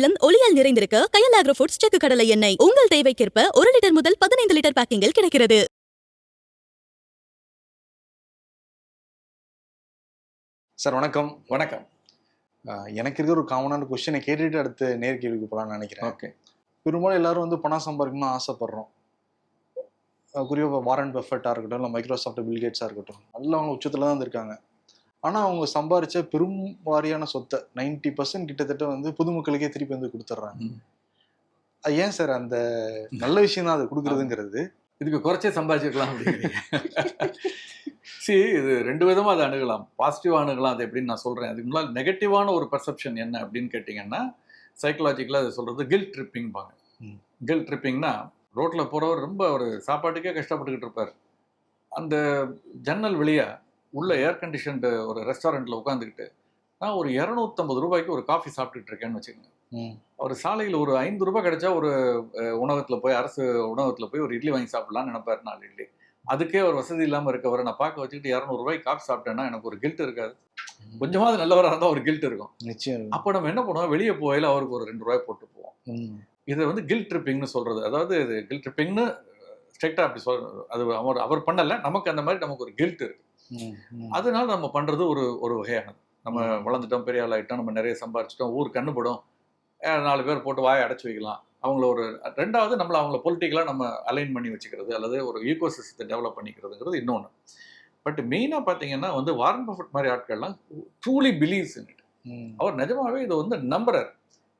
இல்லம் ஒளியால் நிறைந்திருக்க கயல் agro foods செக்கு கடலை எண்ணெய். உங்கள் தேவைக்கேற்ப ஒரு லிட்டர் முதல் பதினைந்து லிட்டர் பேக்கிங்கில் கிடைக்கிறது. சார் வணக்கம். வணக்கம். எனக்கு இருக்கிற ஒரு காமனான கொஸ்டினை கேட்டுட்டு அடுத்து நேர் கேள்விக்கு போகலாம்னு நினைக்கிறேன். ஓகே. பெரும்பாலும் எல்லாரும் வந்து பணம் சம்பாதிக்கணும்னு ஆசைப்படுறோம். அஹ் குறிப்பா வாரன் பெஃபர்ட்டாக இருக்கட்டும் இல்லை மைக்ரோசாஃப்ட் பில்கேட்ஸாக இருக்கட்டும் நல்ல அவங்க உச்சத்தில் தான் இருந்திருக்காங்க ஆனால் அவங்க சம்பாரிச்ச பெரும் வாரியான சொத்தை நைன்டி பர்சன்ட் கிட்டத்தட்ட வந்து பொதுமக்களுக்கே திருப்பி வந்து கொடுத்துட்றாங்க. அது ஏன் சார் அந்த நல்ல விஷயம் தான் அது கொடுக்குறதுங்கிறது? இதுக்கு குறைச்சே சம்பாதிச்சிருக்கலாம் அப்படிங்கிறீங்க. சி இது ரெண்டு விதமா அதை அணுகலாம். பாசிட்டிவா அணுகலாம் அது எப்படின்னு நான் சொல்றேன். அதுக்கு முன்னால் நெகட்டிவான ஒரு பர்செப்ஷன் என்ன அப்படின்னு கேட்டிங்கன்னா சைக்கலாஜிக்கலாக அதை சொல்றது கில் ட்ரிப்பிங்பாங்க. கில் ட்ரிப்பிங்னா ரோட்ல போறவர் ரொம்ப ஒரு சாப்பாட்டுக்கே கஷ்டப்பட்டுக்கிட்டு இருப்பார். அந்த ஜன்னல் வழியா உள்ள ஏர் கண்டிஷன்டு ஒரு ரெஸ்டாரண்ட்ல உட்காந்துக்கிட்டு நான் ஒரு இரநூத்தம்பது ரூபாய்க்கு ஒரு காஃபி சாப்பிட்டுட்டு இருக்கேன்னு வச்சுக்கோங்க. அவர் சாலையில் ஒரு ஐந்து ரூபாய் கிடைச்சா ஒரு உணவகத்தில் போய் அரசு உணவகத்தில் போய் ஒரு இட்லி வாங்கி சாப்பிடலாம்னு நினைப்பாரு நாலு இட்லி. அதுக்கே ஒரு வசதி இல்லாமல் இருக்கவரை நான் பார்க்க வச்சுக்கிட்டு இரநூறுபாய்க்கு காஃபி சாப்பிட்டேன்னா எனக்கு ஒரு கில்ட் இருக்காது. கொஞ்சமாவது நல்லவராக இருந்தால் ஒரு கில்ட் இருக்கும். நிச்சயம் அப்போ நம்ம என்ன பண்ணுவோம்? வெளியே போகையில் அவருக்கு ஒரு ரெண்டு ரூபாய் போட்டு போவோம். இதை வந்து கில் ட்ரிப்பிங்னு சொல்றது. அதாவது இது கில் ட்ரிப்பிங்னு ஸ்ட்ரைக்டாக அப்படி சொல் அது அவர் அவர் பண்ணலை. நமக்கு அந்த மாதிரி நமக்கு ஒரு கில்ட் இருக்கு. ம். ம். அதனால நம்ம பண்றது ஒரு ஒரு வகையானது. நம்ம வளர்ந்துட்டோம் பெரிய ஆள் ஆகிட்டோம் நம்ம நிறைய சம்பாரிச்சிட்டோம் ஊர் கண்ணுபடும் நாலு பேர் போட்டு வாயை அடைச்சி வைக்கலாம். அவங்கள ஒரு ரெண்டாவது நம்மளை அவங்கள பொலிட்டிக்கலாக நம்ம அலைன் பண்ணி வச்சுக்கிறது அல்லது ஒரு ஈகோ சிஸ்டத்தை டெவலப் பண்ணிக்கிறதுங்கிறது இன்னொன்று பட் மெயினாக பார்த்தீங்கன்னா வந்து வாரன் பஃபட் மாதிரி ஆட்கள்லாம் ட்ரூலி பிலீவ்ஸ் இன் இட். அவர் நிஜமாவே இதை வந்து நம்புறார்.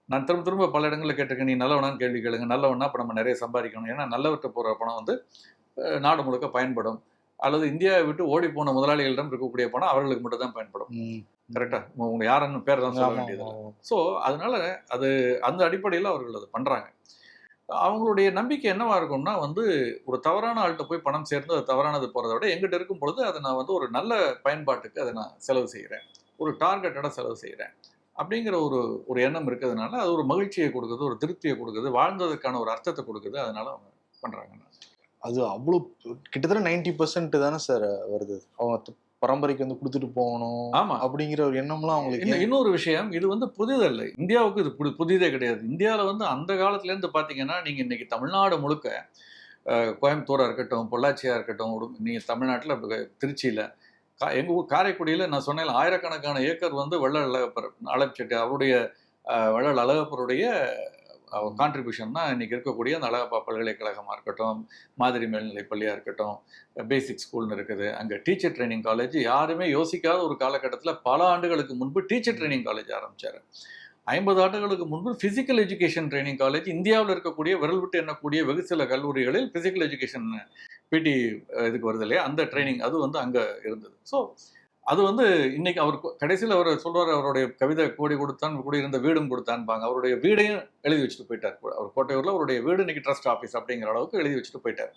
நான் திரும்ப திரும்ப பல இடங்களில் கேட்டிருக்கேன் நீ நல்லவனான்னு கேள்வி கேளுங்க. நல்லவனா அப்போ நம்ம நிறைய சம்பாதிக்கணும். ஏன்னா நல்லவர்கிட்ட போகிற பணம் வந்து நாடு முழுக்க பயன்படும். அல்லது இந்தியாவை விட்டு ஓடி போன முதலாளிகளிடம் இருக்கக்கூடிய பணம் அவர்களுக்கு மட்டும் தான் பயன்படும். கரெக்டா உங்க யாருன்னு பேர் தான் சொல்ல வேண்டியது. ஸோ அதனால அது அந்த அடிப்படையில் அவர்கள் அதை பண்றாங்க. அவங்களுடைய நம்பிக்கை என்னவா இருக்கும்னா வந்து ஒரு தவறான ஆள்கிட்ட போய் பணம் சேர்ந்து அது தவறானது போறதை விட எங்கிட்ட இருக்கும் பொழுது அதை நான் வந்து ஒரு நல்ல பயன்பாட்டுக்கு அதை நான் செலவு செய்கிறேன் ஒரு டார்கெட்டடாக செலவு செய்கிறேன் அப்படிங்கிற ஒரு ஒரு எண்ணம் இருக்கிறதுனால அது ஒரு மகிழ்ச்சியை கொடுக்குது ஒரு திருப்தியை கொடுக்குது வாழ்ந்ததுக்கான ஒரு அர்த்தத்தை கொடுக்குது அதனால அவங்க பண்றாங்க. அது அவ்வளோ கிட்டத்தட்ட நைன்டி பர்சன்ட் தானே சார் வருது. அவங்க பரம்பரைக்கு வந்து கொடுத்துட்டு போகணும் ஆமா. அப்படிங்கிற ஒரு எண்ணம்லாம் அவங்களுக்கு இன்னொரு விஷயம் இது வந்து புதிதல்ல இந்தியாவுக்கு இது புது புதிதே கிடையாது. இந்தியாவில் வந்து அந்த காலத்துல இருந்து பார்த்தீங்கன்னா நீங்க இன்னைக்கு தமிழ்நாடு முழுக்க அஹ், கோயம்புத்தூரா இருக்கட்டும் பொள்ளாச்சியா இருக்கட்டும் உடு- நீங்க தமிழ்நாட்டில் திருச்சியில கா எங்க ஊர் காரைக்குடியில நான் சொன்னேன் ஆயிரக்கணக்கான ஏக்கர் வந்து வள்ளல் அழகப்பர் அழகச்செட்டி அவருடைய வள்ளல் அழகப்பருடைய கான்ட்ரிபியூஷன் தான் இன்னைக்கு இருக்கக்கூடிய அந்த அழகப்பா பல்கலைக்கழகமாக இருக்கட்டும் மாதிரி மேல்நிலைப் பள்ளியாக இருக்கட்டும் பேசிக் ஸ்கூல்னு இருக்குது. அங்கே டீச்சர் ட்ரைனிங் காலேஜ் யாருமே யோசிக்காத ஒரு காலகட்டத்தில் பல ஆண்டுகளுக்கு முன்பு டீச்சர் ட்ரைனிங் காலேஜ் ஆரம்பிச்சார். ஐம்பது ஆண்டுகளுக்கு முன்பு ஃபிசிக்கல் எஜுகேஷன் ட்ரைனிங் காலேஜ் இந்தியாவில் இருக்கக்கூடிய விரல் விட்டு எண்ணக்கூடிய வெகு சில கல்லூரிகளில் ஃபிசிக்கல் எஜுகேஷன் பிடி இதுக்கு வருது இல்லையா? அந்த ட்ரைனிங் அது வந்து அங்கே இருந்தது. ஸோ அது வந்து இன்னைக்கு அவர் கடைசியில் அவர் சொல்றாரு அவருடைய கவிதை கோடி கொடுத்தான் குடியிருந்த வீடும் கொடுத்தான்பாங்க. அவருடைய வீடையும் எழுதி வச்சுட்டு போயிட்டார். அவர் கோட்டையூரில் அவருடைய வீடு இன்னைக்கு ட்ரஸ்ட் ஆஃபீஸ் அப்படிங்கிற அளவுக்கு எழுதி வச்சுட்டு போயிட்டார்.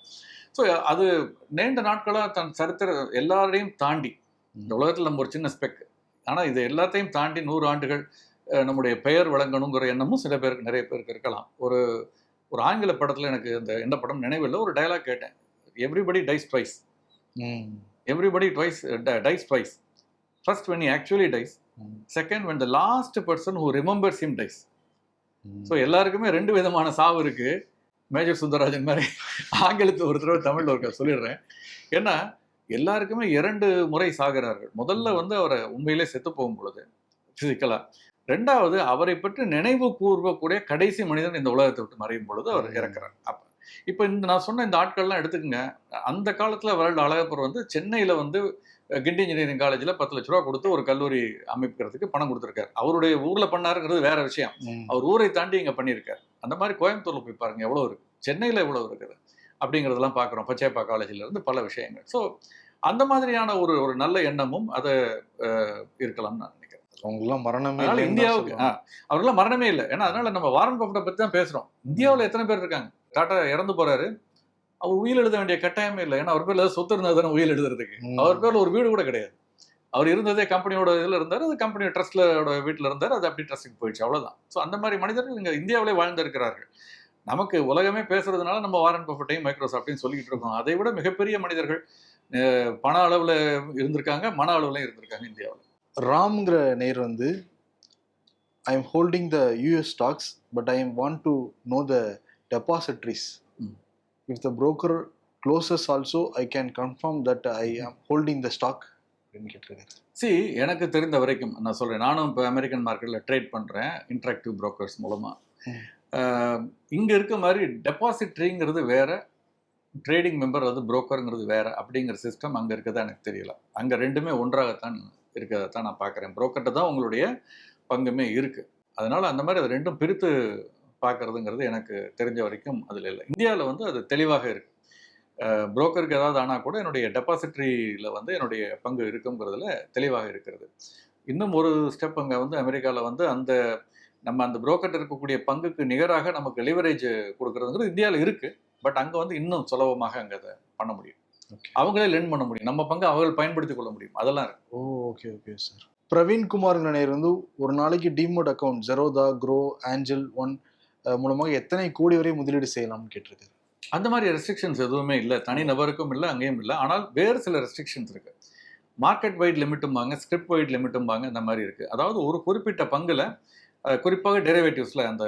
ஸோ அது நீண்ட நாட்களாக தன் சரித்திர எல்லாரையும் தாண்டி இந்த உலகத்தில் நம்ம ஒரு சின்ன ஸ்பெக் ஆனால் இது எல்லாத்தையும் தாண்டி நூறு ஆண்டுகள் நம்முடைய பெயர் வழங்கணுங்கிற எண்ணமும் சில பேருக்கு நிறைய பேருக்கு இருக்கலாம். ஒரு ஒரு ஆங்கில படத்தில் எனக்கு இந்த என்ன படம் நினைவில்லை ஒரு டயலாக் கேட்டேன். Everybody dies twice. Everybody twice dies twice first when he actually dies. Second when the last person who remembers him dies. So எல்லாருக்குமே ரெண்டு விதமான சாவு இருக்கு. மேஜர் சுந்தரராஜன் மாதிரி ஆங்கிலத்தில் ஒரு தடவை தமிழில் ஒரு சொல்லிடுறேன். ஏன்னா எல்லாருக்குமே இரண்டு முறை சாகிறார்கள். முதல்ல வந்து அவரை உண்மையிலே செத்து போகும் பொழுது பிசிக்கலா ரெண்டாவது அவரை பற்றி நினைவு கூர்வக்கூடிய கடைசி மனிதன் இந்த உலகத்தை விட்டு மறையும் பொழுது அவர் ம். இறக்குறார். அப்ப இப்போ இந்த நான் சொன்ன இந்த ஆட்கள்லாம் எடுத்துக்கங்க. அந்த காலத்துல வருட அழகப்பர் வந்து சென்னையில வந்து கிண்டி இன்ஜினியரிங் காலேஜில் பத்து லட்ச ரூபா கொடுத்து ஒரு கல்லூரி அமைக்கிறதுக்கு பணம் கொடுத்துருக்காரு. அவருடைய ஊர்ல பண்ணாருங்கிறது வேற விஷயம். அவர் ஊரை தாண்டி இங்க பண்ணியிருக்காரு. அந்த மாதிரி கோயம்புத்தூர்ல போய் பாருங்க எவ்வளவு இருக்கு? சென்னையில எவ்வளவு இருக்குது? அப்படிங்கிறதெல்லாம் பார்க்குறோம் பச்சையப்பா காலேஜில் இருந்து பல விஷயங்கள். ஸோ அந்த மாதிரியான ஒரு ஒரு நல்ல எண்ணமும் அதை இருக்கலாம்னு நான் நினைக்கிறேன். அவங்கெல்லாம் மரணமே அதனால இந்தியாவுக்கு அவரெல்லாம் மரணமே இல்லை. ஏன்னா அதனால நம்ம வாரன் பஃபட்டை பத்தி தான் பேசுறோம். இந்தியாவுல எத்தனை பேர் இருக்காங்க? டாட்டா இறந்து போறாரு. அவர் உயிர் எழுத வேண்டிய கட்டாயமே இல்லை. ஏன்னா அவர் பேர்ல சொத்து இருந்தா தானே உயிர் எழுதுறதுக்கு. அவர் பேர்ல ஒரு வீடு கூட கிடையாது. அவர் இருந்ததே கம்பெனியோட இதுல இருந்தாரு அது கம்பெனி ட்ரஸ்ட்ல வீட்டுல இருந்தாரு அது அப்படி ட்ரஸ்ட்டுக்கு போயிடுச்சு அவ்வளவுதான். ஸோ அந்த மாதிரி மனிதர்கள் இங்க இந்தியாவிலே வாழ்ந்திருக்கிறார்கள். நமக்கு உலகமே பேசுறதுனால நம்ம வாரன் பஃபட்டையும் மைக்ரோசாஃப்டையும் சொல்லிக்கிட்டு இருக்கோம். அதை விட மிகப்பெரிய மனிதர்கள் பண அளவுல இருந்திருக்காங்க மன அளவுல இருந்திருக்காங்க இந்தியாவில். ராம்ங்கிற நேர் வந்து I am holding the US stocks but I am want to know the depositories if the broker closes also I can confirm that I am holding the stock அப்படின்னு கேட்டிருக்காரு. சி எனக்கு தெரிந்த வரைக்கும் நான் சொல்கிறேன் நானும் இப்போ அமெரிக்கன் மார்க்கெட்டில் ட்ரேட் பண்ணுறேன் இன்ட்ராக்டிவ் brokers மூலமாக. இங்கே இருக்க மாதிரி டெபாசிட்ரிங்கிறது வேற ட்ரேடிங் மெம்பர் அது புரோக்கருங்கிறது வேற அப்படிங்கிற சிஸ்டம் அங்கே இருக்கதா எனக்கு தெரியல. அங்கே ரெண்டுமே ஒன்றாகத்தான் இருக்கிறத தான் நான் பார்க்குறேன். புரோக்கர்கிட்ட தான் உங்களுடைய பங்குமே இருக்குது அதனால் அந்த மாதிரி அது ரெண்டும் பிரித்து பார்க்கறதுங்கிறது எனக்கு தெரிஞ்ச வரைக்கும் அதில் இல்லை. இந்தியாவில் வந்து அது தெளிவாக இருக்கு. புரோக்கருக்கு ஏதாவது ஆனால் கூட என்னுடைய டெபாசிட்ரியில் வந்து என்னுடைய பங்கு இருக்குங்கிறதுல தெளிவாக இருக்கிறது. இன்னும் ஒரு ஸ்டெப் அங்கே வந்து அமெரிக்காவில் வந்து அந்த நம்ம அந்த புரோக்கர்ட்ட இருக்கக்கூடிய பங்குக்கு நிகராக நமக்கு லிவரேஜ் கொடுக்கறதுங்கிறது இந்தியாவில் இருக்கு. பட் அங்கே வந்து இன்னும் சுலபமாக அங்கே அதை பண்ண முடியும். அவங்களே லென் பண்ண முடியும். நம்ம பங்கு அவர்கள் பயன்படுத்திக் கொள்ள முடியும். அதெல்லாம் இருக்கு. ஓ okay okay sir Praveen Kumar நேயர் வந்து ஒரு நாளைக்கு demat account Zerodha grow Aanchal one மூலமாக எத்தனை கோடி வரை முதலீடு செய்யலாம்னு கேட்டிருக்காரு. அந்த மாதிரி ரெஸ்ட்ரிக்ஷன்ஸ் எதுவுமே இல்லை. தனி நபருக்கும் இல்லை அங்கேயும் இல்லை. ஆனால் வேறு சில ரெஸ்ட்ரிக்ஷன்ஸ் இருக்கு. மார்க்கெட் வைட் லிமிட்டும்பாங்க ஸ்கிரிப்ட் வைட் லிமிட்டும்பாங்க இந்த மாதிரி இருக்கு. அதாவது ஒரு குறிப்பிட்ட பங்குல குறிப்பாக டெரிவேட்டிவ்ஸ்ல அந்த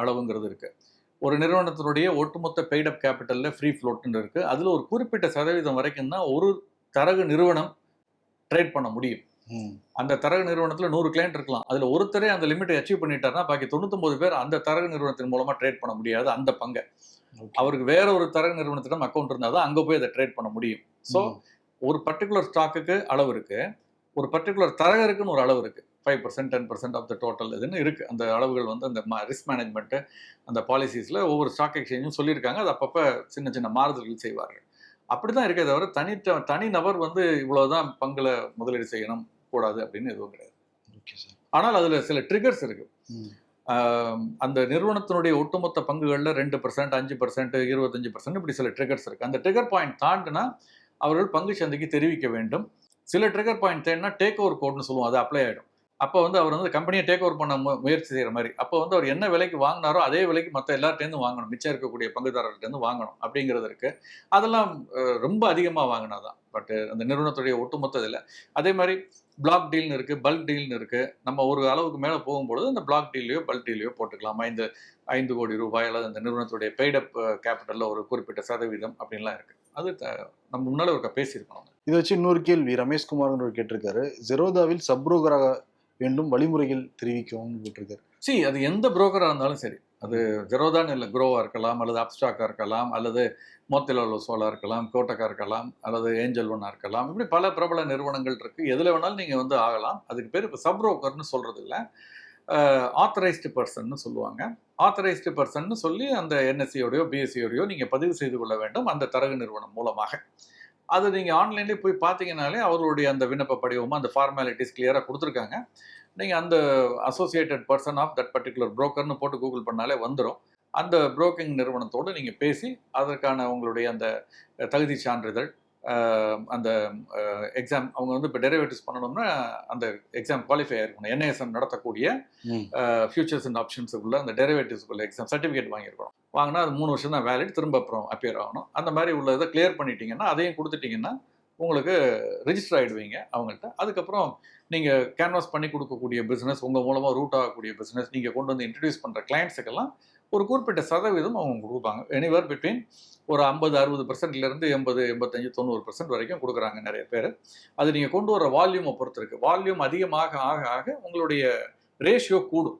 அளவுங்கிறது இருக்கு. ஒரு நிறுவனத்தினுடைய ஒட்டுமொத்த பெய்ட் அப் கேபிட்டல்ல ஃப்ரீ ஃப்ளோட்னு இருக்கு. அதுல ஒரு குறிப்பிட்ட சதவீதம் வரைக்கும் தான் ஒரு தரகு நிறுவனம் ட்ரேட் பண்ண முடியும். அந்த தரகு நிறுவனத்துல நூறு கிளைண்ட் இருக்கலாம். அதுல ஒருத்தரே அந்த லிமிட்டை அச்சீவ் பண்ணிட்டாருன்னா பாக்கி தொண்ணூத்தொன்பது பேர் அந்த தரகு நிறுவனத்தின் மூலமா ட்ரேட் பண்ண முடியாது அந்த பங்கை. அவருக்கு வேற ஒரு தரகு நிறுவனத்திடம் அக்கௌண்ட் இருந்தால் தான் அங்கே போய் அதை ட்ரேட் பண்ண முடியும். ஸோ. ஒரு பர்டிகுலர் ஸ்டாக்குக்கு அளவு இருக்கு. ஒரு பர்டிகுலர் தரகருக்குன்னு ஒரு அளவு இருக்கு. Five percent ten percent of the total இதுன்னு இருக்கு. அந்த அளவுகள் வந்து அந்த ரிஸ்க் மேனேஜ்மெண்ட்டு அந்த பாலிசிஸில் ஒவ்வொரு ஸ்டாக் எக்ஸ்சேஞ்சும் சொல்லியிருக்காங்க. அது அப்பப்போ சின்ன சின்ன மாறுதல்கள் செய்வார்கள். அப்படி தான் இருக்கே தவிர தனி தனி நபர் வந்து இவ்வளவுதான் பங்குல முதலீடு செய்யணும். கூடாது அப்படின்னு எதுவும் கிடையாது. ஆனால் அதில் சில ட்ரிகர்ஸ் இருக்கு. அந்த நிறுவனத்தினுடைய ஒட்டுமொத்த பங்குகளில் ரெண்டு பர்சன்ட் அஞ்சு பர்சன்ட் இருபத்தஞ்சு பர்சன்ட் இப்படி சில ட்ரிகர்ஸ் இருக்கு. அந்த ட்ரிகர் பாயிண்ட் தாண்டினா அவர்கள் பங்கு சந்தைக்கு தெரிவிக்க வேண்டும். சில ட்ரிகர் பாயிண்ட் தேடினா டேக் ஓவர் கோட்னு சொல்லுவோம் அது அப்ளை ஆகிடும் அப்போ வந்து அவர் வந்து கம்பெனியை டேக் ஓவர் பண்ண முயற்சி செய்கிற மாதிரி. அப்போ வந்து அவர் என்ன விலைக்கு வாங்கினாரோ அதே விலைக்கு மற்ற எல்லார்ட்டேருந்து வாங்கணும். மிச்சம் இருக்கக்கூடிய பங்குதாரர்கிட்டேருந்து வாங்கணும் அப்படிங்கிறது இருக்கு. அதெல்லாம் ரொம்ப அதிகமாக வாங்கினாதான் பட் அந்த நிறுவனத்துடைய ஒட்டுமொத்த இதில் அதே மாதிரி பிளாக் டீல்னு இருக்கு பல்க் டீல்னு இருக்கு. நம்ம ஒரு அளவுக்கு மேலே போகும்பொழுது அந்த பிளாக் டீல்லையோ பல்க் டீல்லையோ போட்டுக்கலாம். ஐந்து ஐந்து கோடி ரூபாய் அல்லது அந்த நிறுவனத்துடைய பெய்டப் கேபிட்டலில் ஒரு குறிப்பிட்ட சதவீதம் அப்படின்லாம் இருக்கு. அது த- நம்ம முன்னால ஒரு பேசியிருக்கோம் இதை வச்சு இன்னொரு கேள்வி ரமேஷ்குமார் கேட்டிருக்காரு. ஜெரோதாவில் சப்ரோகராக வேண்டும் வழிமுறைகள் தெரிவிக்கவும் கேட்டிருக்காரு. சி அது எந்த புரோக்கராக இருந்தாலும் சரி. அது ஜெரோதான் இல்லை. குரோவாக இருக்கலாம் அல்லது அப்ஸ்டாக்காக இருக்கலாம் அல்லது மோத்திலால் ஒசோலாக இருக்கலாம் கோட்டக்கா இருக்கலாம் அல்லது ஏஞ்சல் ஒன்னாக இருக்கலாம். இப்படி பல பிரபல நிறுவனங்கள் இருக்குது எதில் வேணாலும் நீங்கள் வந்து ஆகலாம். அதுக்கு பேர் இப்போ சப் சொல்கிறது இல்லை ஆத்தரைஸ்டு பர்சன்னு சொல்லுவாங்க. ஆத்தரைஸ்டு பர்சன்னு சொல்லி அந்த என்எஸ்சியோடையோ பிஎஸ்சியோடையோ நீங்கள் பதிவு செய்து கொள்ள வேண்டும் அந்த தரகு நிறுவனம் மூலமாக. அது நீங்கள் ஆன்லைன்லேயே போய் பார்த்தீங்கனாலே அவர்களுடைய அந்த விண்ணப்ப படிவமும் அந்த ஃபார்மாலிட்டிஸ் கிளியராக கொடுத்துருக்காங்க. நீங்கள் அந்த associated person of that particular புரோக்கர்னு போட்டு கூகுள் பண்ணாலே வந்துடும் அந்த புரோக்கிங் நிறுவனத்தோடு நீங்கள் பேசி அதற்கான உங்களுடைய அந்த தகுதி சான்றிதழ் அந்த எக்ஸாம் அவங்க வந்து இப்போ டெரிவேட்டிவ்ஸ் பண்ணணும்னா அந்த எக்ஸாம் குவாலிஃபை ஆயிருக்கணும். என்ஏஎஸ்எம் நடத்தக்கூடிய. ஃபியூச்சர்ஸ் அண்ட் ஆப்ஷன்ஸுக்குள்ள அந்த டெரிவேட்டிவ்ஸ்க்குள்ள எக்ஸாம் சர்டிஃபிகேட் வாங்கியிருக்கணும். வாங்கினா அது மூணு வருஷம் தான் வேலிட் திரும்ப அப்புறம் அப்பியர் ஆகணும். அந்த மாதிரி உள்ள இதை கிளியர் பண்ணிட்டீங்கன்னா அதையும் கொடுத்துட்டீங்கன்னா உங்களுக்கு ரிஜிஸ்டர் ஆகிடுவீங்க அவங்கள்ட்ட. அதுக்கப்புறம் நீங்கள் கேன்வாஸ் பண்ணி கொடுக்கக்கூடிய பிஸ்னஸ் உங்கள் மூலமாக ரூட் ஆகக்கூடிய பிஸ்னஸ் நீங்கள் கொண்டு வந்து இன்ட்ரடியூஸ் பண்ணுற கிளைண்ட்ஸுக்கெல்லாம் ஒரு குறிப்பிட்ட சதவீதம் அவங்க கொடுப்பாங்க. எனிவர் பிட்வீன் ஒரு ஐம்பது அறுபது பர்சன்ட்லேருந்து எண்பது எண்பத்தஞ்சு தொண்ணூறு பர்சன்ட் வரைக்கும் கொடுக்குறாங்க நிறைய பேர். அது நீங்கள் கொண்டு வர வால்யூமை பொறுத்து இருக்கு. வால்யூம் அதிகமாக ஆக ஆக உங்களுடைய ரேஷியோ கூடும்.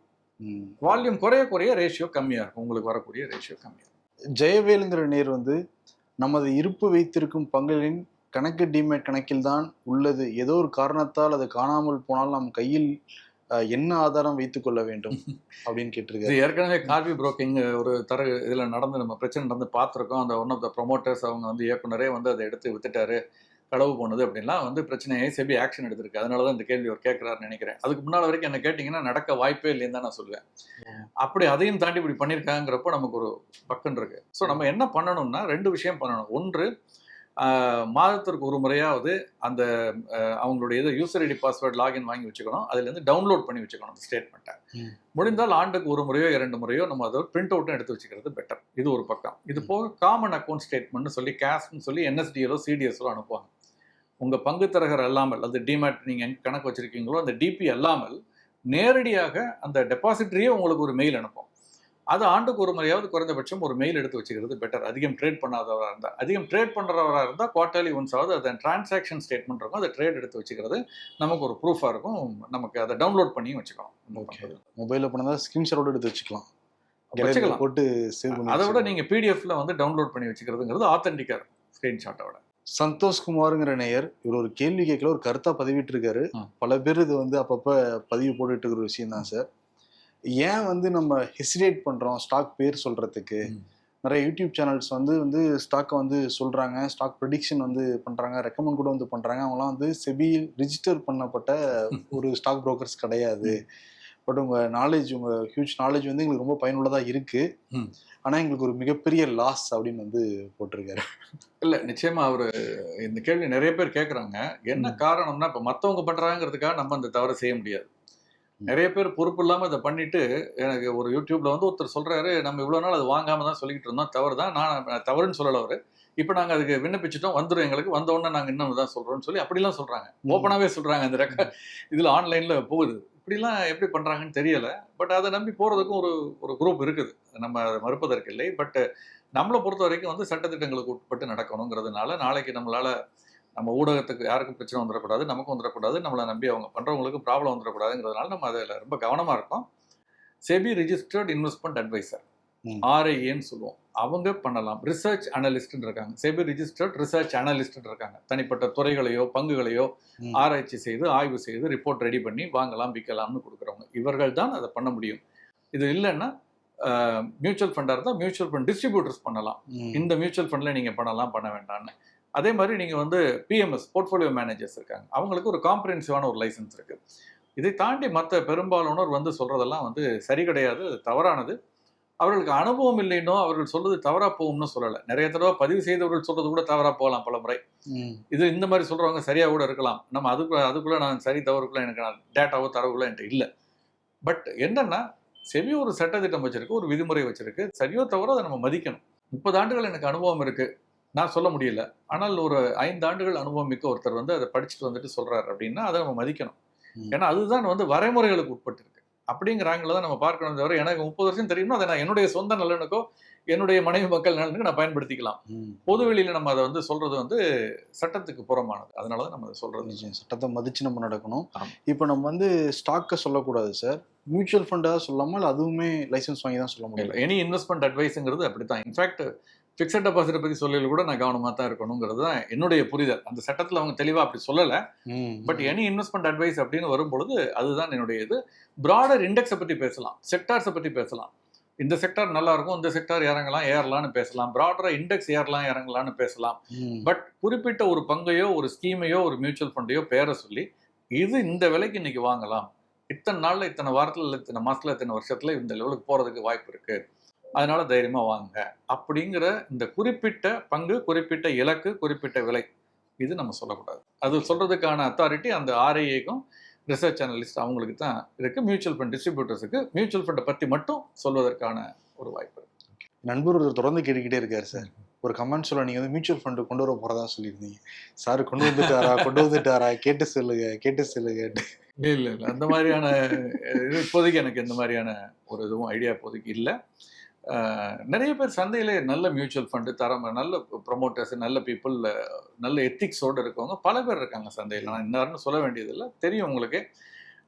வால்யூம் குறைய குறைய ரேஷியோ கம்மியாக இருக்கும். உங்களுக்கு வரக்கூடிய ரேஷியோ கம்மியாக ஜெயவேலுங்கிற நேர் வந்து நமது இருப்பு வைத்திருக்கும் பங்குகளின் கணக்கு டிமேட் கணக்கில் தான் உள்ளது. ஏதோ ஒரு காரணத்தால் அது காணாமல் போனால் நம் கையில் என்ன ஆதாரம் வைத்துக் கொள்ள வேண்டும் அப்படின்னு இது கேட்டிருக்காரு ஏற்கனவே கார்பி புரோக்கிங் ஒரு தர இதில் நடந்து நம்ம பிரச்சனை நடந்து பார்த்துருக்கோம். அந்த ஒன் ஆஃப் த ப்ரொமோட்டர்ஸ் அவங்க வந்து இயக்குனரே வந்து அதை எடுத்து வித்துட்டாரு களவு போனது அப்படின்லாம் வந்து பிரச்சனையை செபி ஆக்ஷன் எடுத்திருக்கு. அதனால தான் இந்த கேள்வி அவர் கேட்குறாருன்னு நினைக்கிறேன். அதுக்கு முன்னால் வரைக்கும் என்ன கேட்டிங்கன்னா நடக்க வாய்ப்பே இல்லைன்னு தான் நான் சொல்லுவேன். அப்படி அதையும் தாண்டி இப்படி பண்ணியிருக்காங்கிறப்போ நமக்கு ஒரு பக்கம் இருக்கு. ஸோ நம்ம என்ன பண்ணணும்னா ரெண்டு விஷயம் பண்ணணும். ஒன்று மாதத்திற்கு ஒரு முறையாவது அந்த அவங்களுடைய இது யூசர் ஐடி பாஸ்வேர்ட் லாகின் வாங்கி வச்சுக்கணும். அதுலேருந்து டவுன்லோட் பண்ணி வச்சுக்கணும் அந்த ஸ்டேட்மெண்ட்டை. முடிந்தால் ஆண்டுக்கு ஒரு முறையோ இரண்டு முறையோ நம்ம அதை பிரிண்ட் அவுட்டும் எடுத்து வச்சுக்கிறது பெட்டர் இது ஒரு பக்கம். இது போக காமன் அக்கௌண்ட் ஸ்டேட்மெண்ட்னு சொல்லி கேஷ்னு சொல்லி என்எஸ்டிஎலோ சிடிஎஸ்ஓ அனுப்புவாங்க. உங்கள் பங்கு தரகர் அல்லாமல் அது டிமேட் நீங்கள் எங்க கணக்கு வச்சிருக்கீங்களோ அந்த டிபி அல்லாமல் நேரடியாக அந்த டெபாசிட்டரியே உங்களுக்கு ஒரு மெயில் அனுப்பும். அது ஆண்டுக்கு ஒரு முறையாவது குறைந்தபட்சம் ஒரு மெயில் எடுத்து வச்சுக்கிறது பெட்டர் அதிகம் ட்ரேட் பண்ணாதவராக இருந்தால் அதிகம் ட்ரேட் பண்ணுறவராக இருந்தால் குவார்டர்லி ஒன்ஸ் ஆகுது அதை டிரான்சாக்ஷன் ஸ்டேட்மெண்ட் இருக்கும். அதை ட்ரேட் எடுத்து வச்சுக்கிறது நமக்கு ஒரு ப்ரூஃபாக இருக்கும். நமக்கு அதை டவுன்லோட் பண்ணி வச்சுக்கணும் ஓகே மொபைலில் பண்ணதா ஸ்கிரீன்ஷாட்டோட எடுத்து வச்சுக்கலாம். வச்சுக்கலாம். போட்டு சேவ் பண்ணி அதை விட வச்சுக்கலாம். நீங்கள் பிடிஎஃப்ல வந்து டவுன்லோட் பண்ணி வச்சுக்கிறதுங்கிறது ஆத்தென்டிக்காக இருக்கும் ஸ்க்ரீன்ஷாட்டை விட சந்தோஷ் குமாருங்கிற நேயர் இவர் ஒரு கேள்வி கேட்கல ஒரு கருத்தா பதிவிட்டு இருக்காரு. பல பேர் இது வந்து அப்பப்ப பதிவு போட்டுட்டு இருக்கிற விஷயம் தான் சார் ஏன் வந்து நம்ம ஹெசிடேட் பண்றோம்? ஸ்டாக் பேர் சொல்றதுக்கு. ம். நிறைய யூடியூப் சேனல்ஸ் வந்து வந்து ஸ்டாக்கை வந்து சொல்றாங்க. ஸ்டாக் ப்ரெடிக்ஷன் வந்து பண்றாங்க. ரெக்கமெண்ட் கூட வந்து பண்றாங்க. அவங்கலாம் வந்து செபி ரிஜிஸ்டர் பண்ணப்பட்ட ஒரு ஸ்டாக் புரோக்கர்ஸ் கிடையாது. பட் உங்க நாலேஜ் உங்க ஹியூஜ் நாலேஜ் வந்து எங்களுக்கு ரொம்ப பயனுள்ளதா இருக்கு. ம். ஆனா எங்களுக்கு ஒரு மிகப்பெரிய லாஸ் அப்படின்னு வந்து போட்டிருக்காரு. இல்ல நிச்சயமா அவரு இந்த கேள்வி நிறைய பேர் கேக்குறாங்க. என்ன. காரணம்னா இப்ப மத்தவங்க பண்றாங்கிறதுக்காக நம்ம அந்த தவறை செய்ய முடியாது. நிறைய பேர் பொறுப்பு இல்லாம இதை பண்ணிட்டு எனக்கு ஒரு யூடியூப்ல வந்து ஒருத்தர் சொல்றாரு நம்ம இவ்வளவு நாள் அது வாங்காம தான் சொல்லிக்கிட்டு இருந்தோம் தவறு தான். நான் தவறுன்னு சொல்லல அவரு. இப்ப நாங்க அதுக்கு விண்ணப்பிச்சிட்டோம் வந்துடும் எங்களுக்கு வந்த உடனே நாங்க இன்னும் தான் சொல்றோம்னு சொல்லி அப்படிலாம் சொல்றாங்க. ம். ஓப்பனாவே சொல்றாங்க அந்த ரெக்க இதுல ஆன்லைன்ல போகுது. இப்படிலாம் எப்படி பண்றாங்கன்னு தெரியல. பட் அதை நம்பி போறதுக்கும் ஒரு ஒரு குரூப் இருக்குது. நம்ம அதை மறுப்பதற்கு இல்லை. பட் நம்மளை பொறுத்த வரைக்கும் வந்து சட்டத்திட்டங்களுக்கு உட்பட்டு நடக்கணுங்கிறதுனால நாளைக்கு நம்மளால நம்ம ஊடகத்துக்கு யாருக்கும் பிரச்சனை வந்துடக்கூடாது நமக்கும் வந்துடக்கூடாது நம்மளை நம்பி அவங்க பண்றவங்களுக்கு ப்ராப்ளம் வந்துடக்கூடாதுங்கிறதுனால நம்ம அதில் ரொம்ப கவனமா இருக்கோம். SEBI registered investment adviser. ஆர்ஐஏன்னு சொல்லுவோம். அவங்க பண்ணலாம். ரிசர்ச் அனலிஸ்ட்னு இருக்காங்க. செபி ரிஜிஸ்டர்ட் ரிசர்ச் அனலிஸ்ட்னு இருக்காங்க. தனிப்பட்ட துறைகளையோ பங்குகளையோ. ஆராய்ச்சி செய்து ஆய்வு செய்து ரிப்போர்ட் ரெடி பண்ணி வாங்கலாம் விற்கலாம்னு கொடுக்குறவங்க. இவர்கள் தான் அதை பண்ண முடியும். இது இல்லைன்னா மியூச்சுவல் ஃபண்டாக இருந்தால் மியூச்சுவல் ஃபண்ட் டிஸ்ட்ரிபியூட்டர்ஸ் பண்ணலாம். இந்த மியூச்சுவல் ஃபண்டில் நீங்கள் பண்ணலாம் பண்ண வேண்டாம்னு. அதே மாதிரி நீங்கள் வந்து பிஎம்எஸ் போர்ட்ஃபோலியோ மேனேஜர்ஸ் இருக்காங்க. அவங்களுக்கு ஒரு காம்ப்ரிஹென்சிவான ஒரு லைசன்ஸ் இருக்குது இதை தாண்டி மற்ற பெரும்பாலானோர் வந்து சொல்கிறதெல்லாம் வந்து சரி கிடையாது அது தவறானது. அவர்களுக்கு அனுபவம் இல்லைன்னோ அவர்கள் சொல்றது தவறா போகும்னு சொல்லலை. நிறைய தடவை பதிவு செய்தவர்கள் சொல்றது கூட தவறா போகலாம் பல முறை. இது இந்த மாதிரி சொல்றவங்க சரியா கூட இருக்கலாம். நம்ம அதுக்குள்ள அதுக்குள்ள நான் சரி தவறுக்குள்ள எனக்கு நான் டேட்டாவோ தரவுகளோ என்கிட்ட இல்லை. பட் என்னன்னா செவி ஒரு சட்டத்திட்டம் வச்சிருக்கு ஒரு விதிமுறை வச்சிருக்கு. சரியோ தவறோ அதை நம்ம மதிக்கணும். முப்பது ஆண்டுகள் எனக்கு அனுபவம் இருக்கு. நான் சொல்ல முடியல. ஆனால் ஒரு ஐந்து ஆண்டுகள் அனுபவம் மிக்க ஒருத்தர் வந்து அதை படிச்சுட்டு வந்துட்டு சொல்றாரு அப்படின்னா அதை நம்ம மதிக்கணும். ஏன்னா அதுதான் வந்து வரைமுறைகளுக்கு உட்பட்டு இருக்கு தான் நம்ம பார்க்கணும் தவிர எனக்கு முப்பது வருஷம் தெரியும்னா அதை நான் என்னுடைய சொந்த நலனுக்கோ என்னுடைய மனைவி மக்கள் நலனுக்கு நான் பயன்படுத்திக்கலாம். ம். பொது வெளியில நம்ம அதை வந்து சொல்றது வந்து சட்டத்துக்கு புறமானது அதனால தான் நம்ம அதை சொல்றது. சட்டத்தை மதிச்சு நம்ம நடக்கணும். இப்போ நம்ம வந்து ஸ்டாக்கை சொல்லக்கூடாது சார். மியூச்சுவல் ஃபண்டா சொல்லாம இல்ல அதுவுமே லைசன்ஸ் வாங்கி தான் சொல்ல முடியல எனி இன்வெஸ்ட்மெண்ட் அட்வைஸுங்கிறது அப்படித்தான். இன்ஃபேக்ட் ஃபிக்ஸட் டெபாசிட்டை பற்றி சொல்லல கூட நான் கவனமாக தான் இருக்கணுங்கிறது தான் என்னுடைய புரிதல். அந்த சட்டத்தில் அவங்க தெளிவாக அப்படி சொல்லலை. பட் எனி இன்வெஸ்ட்மெண்ட் அட்வைஸ் அப்படின்னு வரும்பொழுது அதுதான் என்னுடைய இது. ப்ராடர் இண்டெக்ஸை பற்றி பேசலாம். செக்டார்ஸை பற்றி பேசலாம். இந்த செக்டார் நல்லா இருக்கும் இந்த செக்டார் இறங்கலாம் ஏறலாம்னு பேசலாம். ப்ராடராக இண்டெக்ஸ் ஏறலாம் இறங்கலாம்னு பேசலாம். பட் குறிப்பிட்ட ஒரு பங்கையோ ஒரு ஸ்கீமையோ ஒரு மியூச்சுவல் ஃபண்டையோ பேரை சொல்லி இது இந்த விலைக்கு இன்னைக்கு வாங்கலாம். இத்தனை நாள்ல இத்தனை வாரத்துல இல்ல இத்தனை மாசத்துல இத்தனை வருஷத்துல இந்த லெவலுக்கு போறதுக்கு வாய்ப்பு இருக்கு. அதனால தைரியமா வாங்க. அப்படிங்கிற இந்த குறிப்பிட்ட பங்கு குறிப்பிட்ட இலக்கு குறிப்பிட்ட விலை இது நம்ம சொல்லக்கூடாது. அது சொல்றதுக்கான அத்தாரிட்டி அந்த ஆர்ஐஏக்கும் ரிசர்ச் அனலிஸ்ட் அவங்களுக்கு தான் இருக்கு. மியூச்சுவல் ஃபண்ட் டிஸ்ட்ரிபியூட்டர்ஸுக்கு மியூச்சுவல் ஃபண்டை பத்தி மட்டும் சொல்வதற்கான ஒரு வாய்ப்பு இருக்கு. நண்பர் ஒருத்தர் தொடர்ந்து கேட்டுக்கிட்டே இருக்காரு சார். ஒரு கமெண்ட் சொல்ல நீங்க வந்து மியூச்சுவல் ஃபண்ட் கொண்டு வர போறதா சொல்லியிருந்தீங்க. சார் கொண்டு வந்துட்டாரா? கொண்டு வந்துட்டாரா? கேட்டு சொல்லுங்க கேட்டு சொல்லுங்க. இல்ல இல்ல. அந்த மாதிரியான இது இப்போதைக்கு எனக்கு இந்த மாதிரியான ஒரு இதுவும் ஐடியா இப்போதைக்கு இல்லை. நிறைய பேர் சந்தையிலே நல்ல மியூச்சுவல் ஃபண்டு தரம் நல்ல ப்ரொமோட்டர்ஸ் நல்ல பீப்புள் நல்ல எத்திக்ஸோடு இருக்கவங்க பல பேர் இருக்காங்க சந்தையில். நான் இன்னாருன்னு சொல்ல வேண்டியதில்லை. தெரியும் உங்களுக்கு.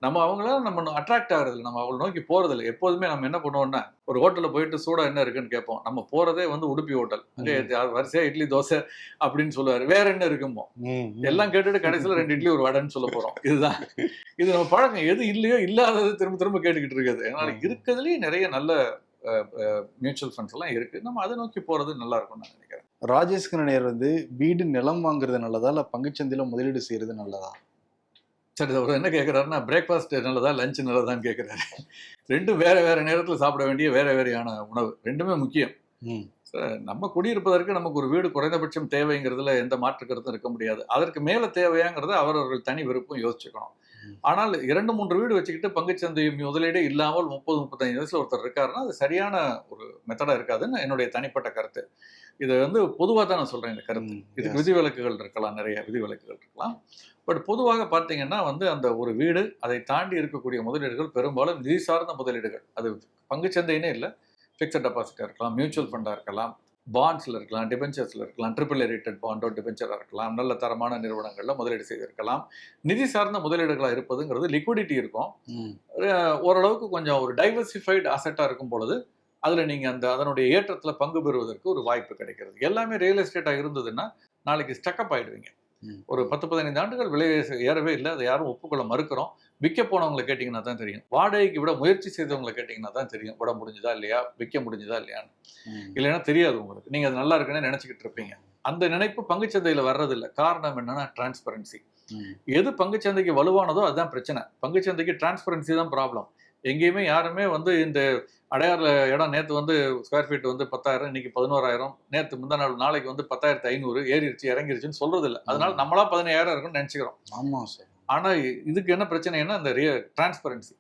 நம்ம அவங்களால நம்ம அட்ராக்ட் ஆகுறதில்ல. நம்ம அவங்களை நோக்கி போறதில்ல. எப்போதுமே நம்ம என்ன பண்ணுவோம்னா ஒரு ஹோட்டலில் போயிட்டு சூடா என்ன இருக்குன்னு கேட்போம். நம்ம போறதே வந்து உடுப்பி ஹோட்டல் அங்கே வரிசையா இட்லி தோசை அப்படின்னு சொல்லுவாரு. வேற என்ன இருக்குமோ. எல்லாம் கேட்டுட்டு கடைசியில் ரெண்டு இட்லி ஒரு வடைன்னு சொல்ல போறோம். இதுதான். இது நம்ம பழக்கம். எது இல்லையோ இல்லாதது திரும்ப திரும்ப கேட்டுக்கிட்டு இருக்குது. அதனால இருக்கிறதுலயே நிறைய நல்ல மியூச்சுவல் ஃபண்ட்ஸ் எல்லாம் இருக்கு. நம்ம அதை நோக்கி போறது நல்லா இருக்கும்னு நான் நினைக்கிறேன். ராஜேஷ் கண்ணனையர் வந்து வீடு நிலம் வாங்குறது நல்லதா? இல்ல பங்குச்சந்தையில முதலீடு செய்யறது நல்லதா? சரி அவர் என்ன கேட்குறாருன்னா பிரேக்ஃபாஸ்ட் நல்லதா லஞ்ச் நல்லதான்னு கேட்குறாரு ரெண்டும் வேற வேற நேரத்தில் சாப்பிட வேண்டிய வேற வேறையான உணவு. ரெண்டுமே முக்கியம். நம்ம குடியிருப்பதற்கு நமக்கு ஒரு வீடு குறைந்தபட்சம் தேவைங்கிறதுல எந்த மாற்று கருத்தும் இருக்க முடியாது. அதற்கு மேல தேவையாங்கிறத அவரவர்கள் தனி விருப்பம் யோசிச்சுக்கணும். ஆனால் இரண்டு மூன்று வீடு வச்சுக்கிட்டு பங்குச்சந்தை முதலீடே இல்லாமல் முப்பது முப்பத்தஞ்சு வயசுல ஒருத்தர் இருக்காருன்னா அது சரியான ஒரு மெத்தடா இருக்காதுன்னு என்னுடைய தனிப்பட்ட கருத்து. இது வந்து பொதுவாக தான் நான் சொல்றேன் இந்த கருத்து. இதுக்கு. விதிவிலக்குகள் இருக்கலாம் நிறைய விதிவிலக்குகள் இருக்கலாம். பட் பொதுவாக பார்த்தீங்கன்னா வந்து அந்த ஒரு வீடு அதை தாண்டி இருக்கக்கூடிய முதலீடுகள் பெரும்பாலும் நிதி சார்ந்த முதலீடுகள். அது பங்குச்சந்தைன்னே இல்லை ஃபிக்ஸட் டெபாசிட்டாக இருக்கலாம் மியூச்சுவல் ஃபண்டாக இருக்கலாம். பாண்ட்ஸில் இருக்கலாம் டிபென்ச்சர்ஸில் இருக்கலாம் ட்ரிபிள் ரேட்டட் பாண்டோ டிபென்ச்சராக இருக்கலாம் நல்ல தரமான நிறுவனங்களில் முதலீடு செய்திருக்கலாம். நிதி சார்ந்த முதலீடுகளாக இருப்பதுங்கிறது லிக்விடிட்டி இருக்கும். ஓரளவுக்கு கொஞ்சம் ஒரு டைவர்சிஃபைடு அசட்டாக இருக்கும் பொழுது அதில் நீங்கள் அந்த அதனுடைய ஏற்றத்தில் பங்கு பெறுவதற்கு ஒரு வாய்ப்பு கிடைக்கிறது. எல்லாமே ரியல் எஸ்டேட்டாக இருந்ததுன்னா நாளைக்கு ஸ்டக்கப் ஆயிடுவீங்க. ம். ஒரு பத்து பதினைந்து ஆண்டுகள் விலை ஏறவே இல்லை. அதை யாரும் ஒப்புக்கொள்ள மறுக்கிறோம். விற்க போனவங்களை கேட்டிங்கன்னா தான் தெரியும். வாடகைக்கு விட முயற்சி செய்தவங்களை கேட்டிங்கன்னா தான் தெரியும். விட முடிஞ்சுதா இல்லையா? விற்க முடிஞ்சுதா இல்லையான்னு. இல்லைன்னா தெரியாது உங்களுக்கு. நீங்கள் அது நல்லா இருக்குன்னு நினச்சிக்கிட்டு இருப்பீங்க. அந்த நினைப்பு பங்குச்சந்தையில் வர்றதில்லை. காரணம் என்னன்னா டிரான்ஸ்பரன்சி. எது பங்குச்சந்தைக்கு வலுவானதோ அதுதான் பிரச்சனை. பங்குச்சந்தைக்கு டிரான்ஸ்பரன்சி தான் ப்ராப்ளம் எங்கேயுமே யாருமே வந்து இந்த அடையாறுல இடம் நேற்று வந்து ஸ்கொயர் ஃபீட் வந்து பத்தாயிரம் இன்னைக்கு பதினோராயிரம். நேற்று முந்தா நாள் நாளைக்கு வந்து பத்தாயிரத்தி ஐநூறு. ஏறிடுச்சு இறங்கிருச்சுன்னு சொல்றது இல்லை அதனால. நம்மளா பதினாயிரம் இருக்கும்னு நினைச்சுக்கிறோம். ஆமா சார். ஆனா இதுக்கு என்ன பிரச்சனைன்னா இந்த டிரான்ஸ்பரன்சி.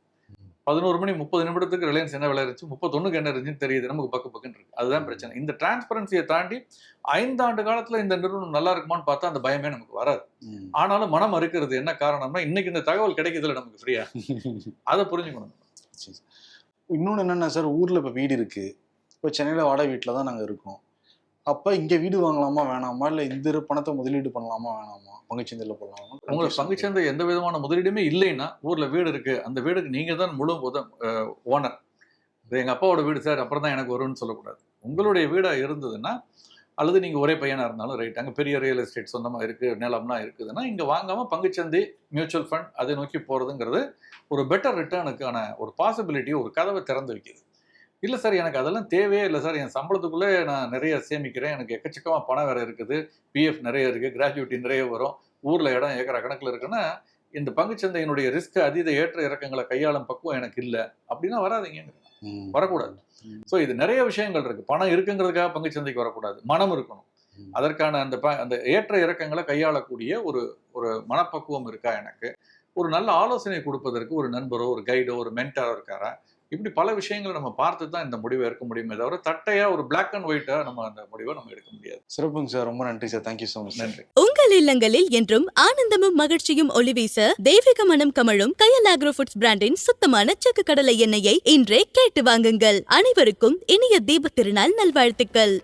பதினோரு மணி முப்பது நிமிடத்துக்கு ரிலையன்ஸ் என்ன விலை இருந்துச்சு முப்பத்தொன்னுக்கு என்ன இருந்துச்சுன்னு தெரியுது. நமக்கு பக்கு பக்குன்னு இருக்கு. அதுதான் பிரச்சனை. இந்த டிரான்ஸ்பரன்சியை தாண்டி ஐந்தாண்டு காலத்துல இந்த நிறுவனம் நல்லா இருக்குமான்னு பார்த்தா அந்த பயமே நமக்கு வராது. ஆனாலும் மனம் மறுக்கிறது என்ன காரணம்னா இன்னைக்கு இந்த தகவல் கிடைக்குதுல நமக்கு ஃப்ரீயா அதை புரிஞ்சுக்கணும். சரி. இன்னொன்னு என்னன்னா சார் ஊர்ல இப்ப வீடு இருக்கு. இப்போ சென்னையில வாடகை வீட்டில் தான் நாங்க இருக்கோம். அப்ப இங்க வீடு வாங்கலாமா வேணாமா? இல்ல இந்த பணத்தை முதலீடு பண்ணலாமா வேணாமா? பங்குச்சந்தையில போடலாமா? உங்களுக்கு பங்குச்சந்தை எந்த விதமான முதலீடுமே இல்லைன்னா ஊர்ல வீடு இருக்கு. அந்த வீடுக்கு நீங்க தான் முழு முத ஓனர் இது எங்க அப்பாவோட வீடு சார் அப்புறம் தான் எனக்கு வரும்னு சொல்லக்கூடாது. உங்களுடைய வீடா இருந்ததுன்னா அல்லது நீங்க ஒரே பையனா இருந்தாலும் ரைட் அங்க பெரிய ரியல் எஸ்டேட் சொந்தமா இருக்கு நிலம்லாம் இருக்குதுன்னா இங்க வாங்காம பங்குச்சந்தை மியூச்சுவல் ஃபண்ட் அதை நோக்கி போறதுங்கிறது ஒரு பெட்டர் ரிட்டர்னுக்கான ஒரு பாசிபிலிட்டி ஒரு கதவை திறந்து வைக்குது. இல்லை சார் எனக்கு அதெல்லாம் தேவையே இல்லை சார் என் சம்பளத்துக்குள்ளே நான் நிறைய சேமிக்கிறேன். எனக்கு எக்கச்சக்கமாக பணம் வேறு இருக்குது. பிஎஃப் நிறைய இருக்குது கிராஜுவிட்டி நிறைய வரும். ஊரில் இடம் ஏக்கரா கணக்கில் இருக்குன்னா இந்த பங்குச்சந்தையினுடைய ரிஸ்க் அதீத ஏற்ற இறக்கங்களை கையாளும் பக்குவம் எனக்கு இல்லை. அப்படின்னா வராதீங்க. வரக்கூடாது. ஸோ இது நிறைய விஷயங்கள் இருக்கு. பணம் இருக்குங்கிறதுக்காக பங்குச்சந்தைக்கு வரக்கூடாது. மனம் இருக்கணும். அதற்கான அந்த ப- அந்த ஏற்ற இறக்கங்களை கையாளக்கூடிய ஒரு ஒரு மனப்பக்குவம் இருக்கா எனக்கு? ஒரு நல்ல ஆலோசனை கொடுப்பதற்கு ஒரு நண்பரோ ஒரு கைடோ ஒரு மென்டாரோ இருக்காரா? இப்படி பல விஷயங்களை நம்ம பார்த்து தான் இந்த முடிவை எடுக்க முடியுமே தவிர தட்டையா ஒரு பிளாக் அண்ட் ஒயிட்டா நம்ம அந்த முடிவை நம்ம எடுக்க முடியாது. சிறப்புங்க சார். ரொம்ப நன்றி சார். தேங்க்யூ ஸோ மச் நன்றி. உங்கள் இல்லங்களில் என்றும் ஆனந்தமும் மகிழ்ச்சியும் ஒளி வீச தெய்வீக மனம் கமழும் கயல் ஆக்ரோ ஃபுட்ஸ் பிராண்டின் சுத்தமான செக்கு கடலை எண்ணெயை இன்றே கேட்டு வாங்குங்கள். அனைவருக்கும் இனிய தீபத் திருநாள் நல்வாழ்த்துக்கள்.